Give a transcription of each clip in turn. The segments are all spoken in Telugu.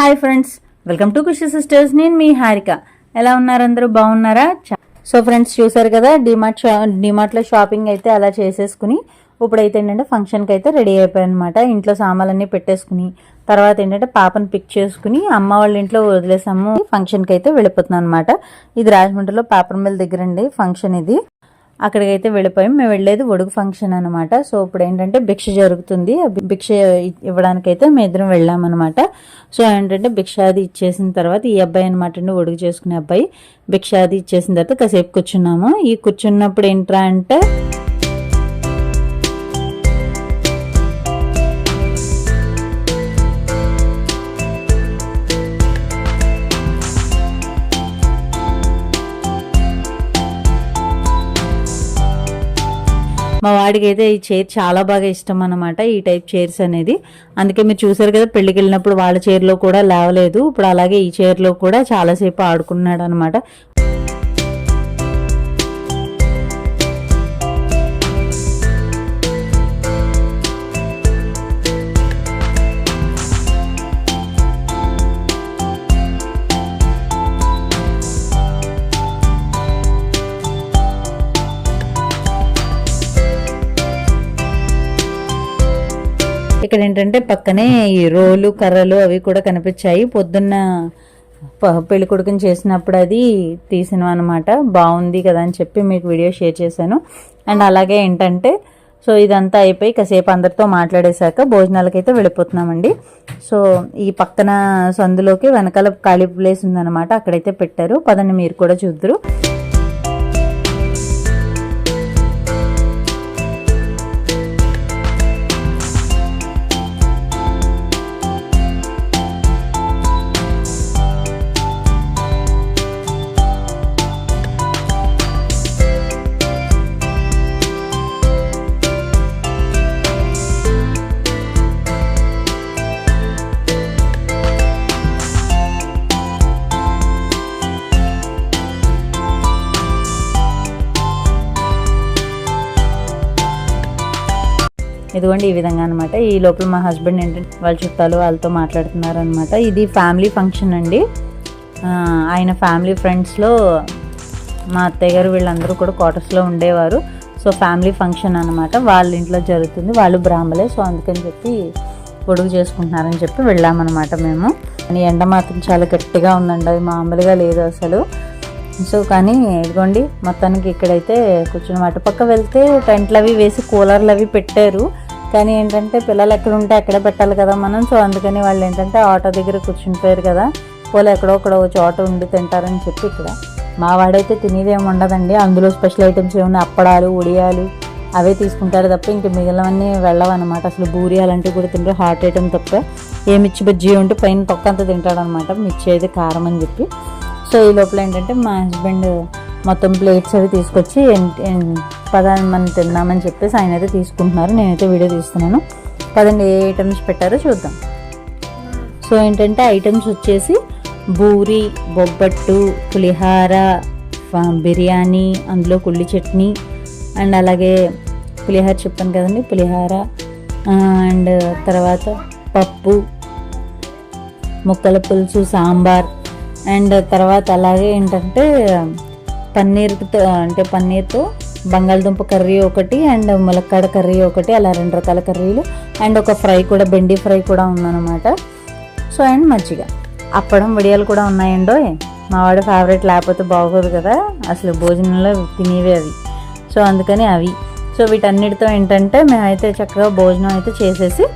Hi friends welcome to Khushi sisters నేను మీ హారిక. ఎలా ఉన్నారు అందరూ? బాగున్నారా? సో ఫ్రెండ్స్ చూసారు కదా డిమార్ట్ షా డిమార్ట్లో షాపింగ్ అయితే అలా చేసేసుకుని ఇప్పుడైతే ఏంటంటే ఫంక్షన్కి అయితే రెడీ అయిపోయాను అనమాట ఇంట్లో సామాన్లన్నీ పెట్టేసుకుని తర్వాత ఏంటంటే పాపను పిక్ చేసుకుని అమ్మ వాళ్ళ ఇంట్లో వదిలేసాము. ఫంక్షన్కి అయితే వెళ్ళిపోతున్నాను అనమాట ఇది రాజమండ్రిలో పాపరమిల్ దగ్గర అండి ఫంక్షన్ ఇది. అక్కడికైతే వెళ్ళిపోయాం. మేము వెళ్ళేది ఒడుగు ఫంక్షన్ అనమాట సో ఇప్పుడు ఏంటంటే భిక్ష జరుగుతుంది. ఆ భిక్ష ఇవ్వడానికైతే మేము ఇద్దరం వెళ్ళామన్నమాట. సో ఏంటంటే భిక్ష అది ఇచ్చేసిన తర్వాత ఈ అబ్బాయి అనమాట అండి ఒడుగు చేసుకునే అబ్బాయి. భిక్ష అది ఇచ్చేసిన తర్వాత కాసేపు కూర్చున్నాము. ఈ కూర్చున్నప్పుడు ఏంట్రా అంటే మా వాడికి అయితే ఈ చైర్ చాలా బాగా ఇష్టం అనమాట ఈ టైప్ చైర్స్ అనేది. అందుకే మీరు చూసారు కదా పెళ్ళికి వెళ్ళినప్పుడు వాళ్ళ చైర్లో కూడా లేవలేదు. ఇప్పుడు అలాగే ఈ చైర్లో కూడా చాలాసేపు ఆడుకున్నాడు అనమాట ఇక్కడ ఏంటంటే పక్కనే ఈ రోలు కర్రలు అవి కూడా కనిపించాయి. పొద్దున్న పెళ్ళి కొడుకుని చేసినప్పుడు అది తీసినాం అనమాట బాగుంది కదా అని చెప్పి మీకు వీడియో షేర్ చేశాను. అండ్ అలాగే ఏంటంటే సో ఇదంతా అయిపోయి కాసేపు అందరితో మాట్లాడేశాక భోజనాలకైతే వెళ్ళిపోతున్నామండి. సో ఈ పక్కన సందులోకి వెనకాల ఖాళీ ప్లేస్ ఉందన్నమాట. అక్కడైతే పెట్టారు. పదండి మీరు కూడా చూద్దరు. ఇదిగోండి ఈ విధంగా అనమాట ఈ లోపల మా హస్బెండ్ ఏంటంటే వాళ్ళ చుట్టాలు వాళ్ళతో మాట్లాడుతున్నారు అనమాట ఇది ఫ్యామిలీ ఫంక్షన్ అండి. ఆయన ఫ్యామిలీ ఫ్రెండ్స్లో మా అత్తయ్య గారు వీళ్ళందరూ కూడా క్వార్టర్స్లో ఉండేవారు. సో ఫ్యామిలీ ఫంక్షన్ అనమాట వాళ్ళ ఇంట్లో జరుగుతుంది. వాళ్ళు బ్రాహ్మలే సో అందుకని చెప్పి పొడుగు చేసుకుంటున్నారని చెప్పి వెళ్ళామన్నమాట మేము. కానీ ఎండ మాత్రం చాలా గట్టిగా ఉందండి. అది మామూలుగా లేదు అసలు. సో కానీ ఇదిగోండి మొత్తానికి ఇక్కడైతే కూర్చుని అటుపక్క వెళ్తే టెంట్లు అవి వేసి కూలర్లు అవి పెట్టారు. కానీ ఏంటంటే పిల్లలు ఎక్కడ ఉంటే అక్కడే పెట్టాలి కదా మనం. సో అందుకని వాళ్ళు ఏంటంటే ఆటో దగ్గర కూర్చునిపోయారు కదా. పోలే ఎక్కడో ఒక చోట ఉండి తింటారని చెప్పి ఇక్కడ. మా వాడైతే తినేదేమి ఉండదండి. అందులో స్పెషల్ ఐటమ్స్ ఏమన్నా అప్పడాలు ఉడియాలు అవే తీసుకుంటారు తప్ప ఇంక మిగిలినవన్నీ వెళ్ళవన్నమాట. అసలు బూరి అలాంటివి కూడా తింటారు హాట్ ఐటమ్ తప్ప. ఏ మిర్చి బజ్జీ ఉంటే పైన తొక్క అంతా తింటాడనమాట మిర్చి అయితే కారం అని చెప్పి. సో ఈ లోపల ఏంటంటే మా హస్బెండ్ మొత్తం ప్లేట్స్ అవి తీసుకొచ్చి పదాన్ని మనం తిందామని చెప్పేసి ఆయన అయితే తీసుకుంటున్నారు. నేనైతే వీడియో తీస్తున్నాను. పదండి ఏ ఐటమ్స్ పెట్టారో చూద్దాం. సో ఏంటంటే ఐటమ్స్ వచ్చేసి బూరి బొబ్బట్టు పులిహార ఫ- బిర్యానీ అందులో కుళ్ళి చట్నీ అండ్ అలాగే పులిహార చెప్పాను కదండి పులిహార అండ్ తర్వాత పప్పు ముక్కల పులుసు సాంబార్ అండ్ తర్వాత అలాగే ఏంటంటే పన్నీర్తో అంటే పన్నీర్తో బంగాళదుంప కర్రీ ఒకటి అండ్ ములక్కాడ కర్రీ ఒకటి అలా రెండు రకాల కర్రీలు. అండ్ ఒక ఫ్రై కూడా బెండి ఫ్రై కూడా ఉందన్నమాట. సో అండ్ మజ్జిగ. అప్పడం వడియాలు కూడా ఉన్నాయండో? మావాడి ఫేవరెట్ లేకపోతే బాగోదు కదా. అసలు భోజనంలో తినేవి అవి. సో అందుకని అవి. సో వీటన్నిటితో ఏంటంటే మేమైతే చక్కగా భోజనం అయితే చేసేసి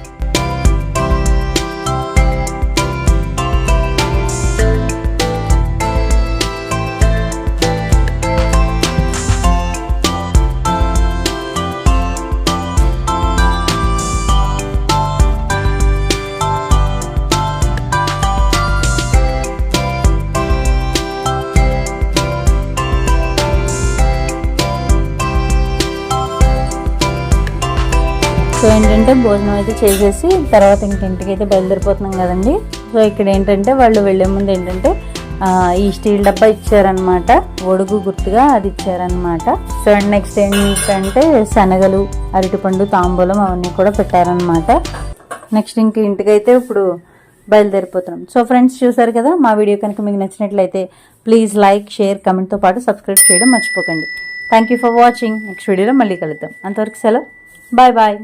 ఏంటంటే భోజనం అయితే చేసేసి తర్వాత ఇంక అయితే బయలుదేరిపోతున్నాం కదండి. సో ఇక్కడ ఏంటంటే వాళ్ళు వెళ్ళే ముందు ఏంటంటే ఈ స్టీల్ డబ్బా ఇచ్చారనమాట ఒడుగు గుర్తుగా అది ఇచ్చారనమాట సో అండ్ నెక్స్ట్ ఏంటంటే శనగలు అరటిపండు తాంబూలం అవన్నీ కూడా పెట్టారనమాట నెక్స్ట్ ఇంక ఇంటికైతే ఇప్పుడు బయలుదేరిపోతున్నాం. సో ఫ్రెండ్స్ చూసారు కదా మా వీడియో కనుక మీకు నచ్చినట్లయితే ప్లీజ్ లైక్ షేర్ కమెంట్తో పాటు సబ్స్క్రైబ్ చేయడం మర్చిపోకండి. Thank you for watching next వీడియోలో మళ్ళీ కలుద్దాం. అంతవరకు సెలవు. Bye bye